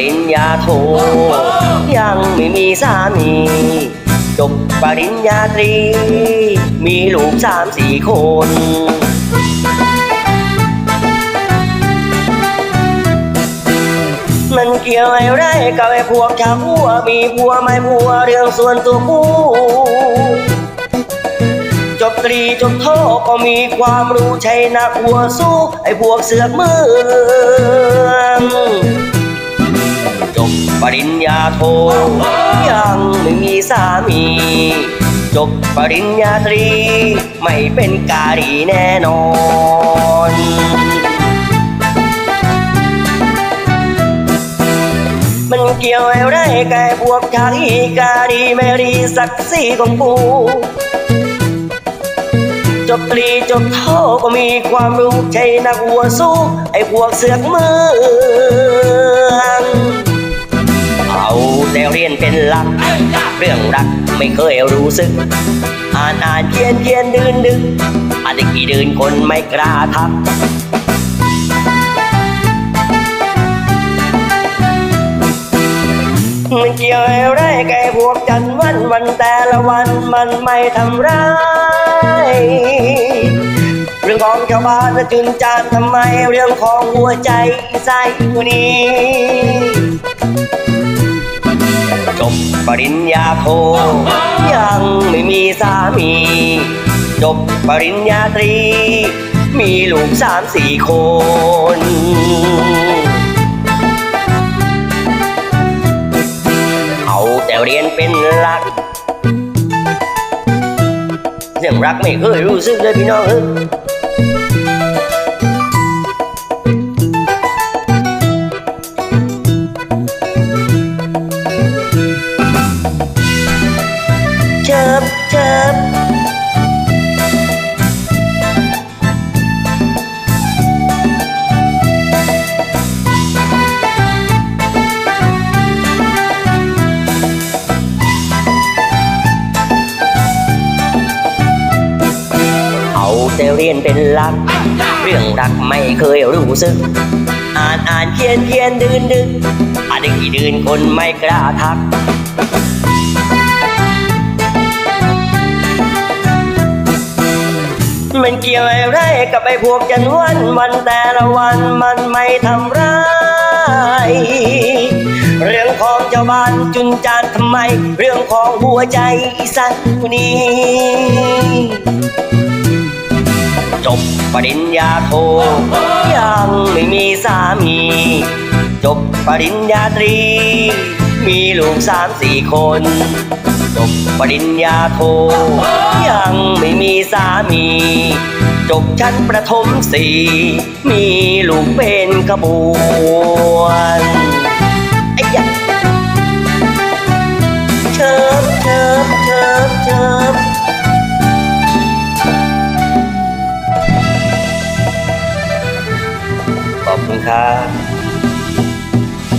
ริญญาโท ยังไม่มีสามี จบปริญญาตรี มีลูกสามสี่คนมันเกี่ยวอะไรกับไอ้พวกชาวหัวมีผัวไม่ผัวเรื่องส่วนตัวกูจบตรีจบโทก็มีความรู้ใช่นักหัวสู้ ไอ้พวกเสือกเมือง จบปริญญาโท ยังไม่มีสามี จบปริญญาตรี ไม่เป็นการีแน่นอนมันเกี่ยวอะไรกับพวกชาลีกาดีไม่รีศักดิ์ศรีของกูจบตรีจบโทก็มีความรู้ใช่นักหัวสู้ ไอ้พวกเสือกเมือง เอาแต่เรียนเป็นหลัก เรื่องรักไม่เคยรู้สึก อ่านอ่านเขียนเขียนดืนดึกอาจจะกี่เดืนคนไม่กล้าทักมันเกี่ยวอะไรกับไอ้พวกจันวันวันแต่ละวันมันไม่ทำร้ายเรื่องของชาวบ้านจะจุนจานทำไมเรื่องของหัวใจใส่นี้ ปริญญาโท ยังไม่มีสามี จบปริญญาตรี มีลูกสามสี่คนเอาแต่เรียนเป็นหลักเรื่องรักไม่เคยรู้สึกเลยพี่น้องเอ้ แต่เรียนเป็นหลัก เรื่องรักไม่เคยรู้สึก อ่านอ่านเขียนเขียนดืนดึกอ่านด้กี่ดืนคนไม่กล้าทักมันเกี่ยวอะไรกับไอ้พวกจันวันวันแต่ละวันมันไม่ทำร้ายเรื่องของเจ้าบ้านจุนจานทำไม เรื่องของหัวใจสักนี้ ปริญญาโท ยังไม่มีสามี จบปริญญาตรี มีลูกสามสี่คน จบปริญญาโท ยังไม่มีสามี จบชั้นประถมสี่มีลูกเป็นขบวน ครับ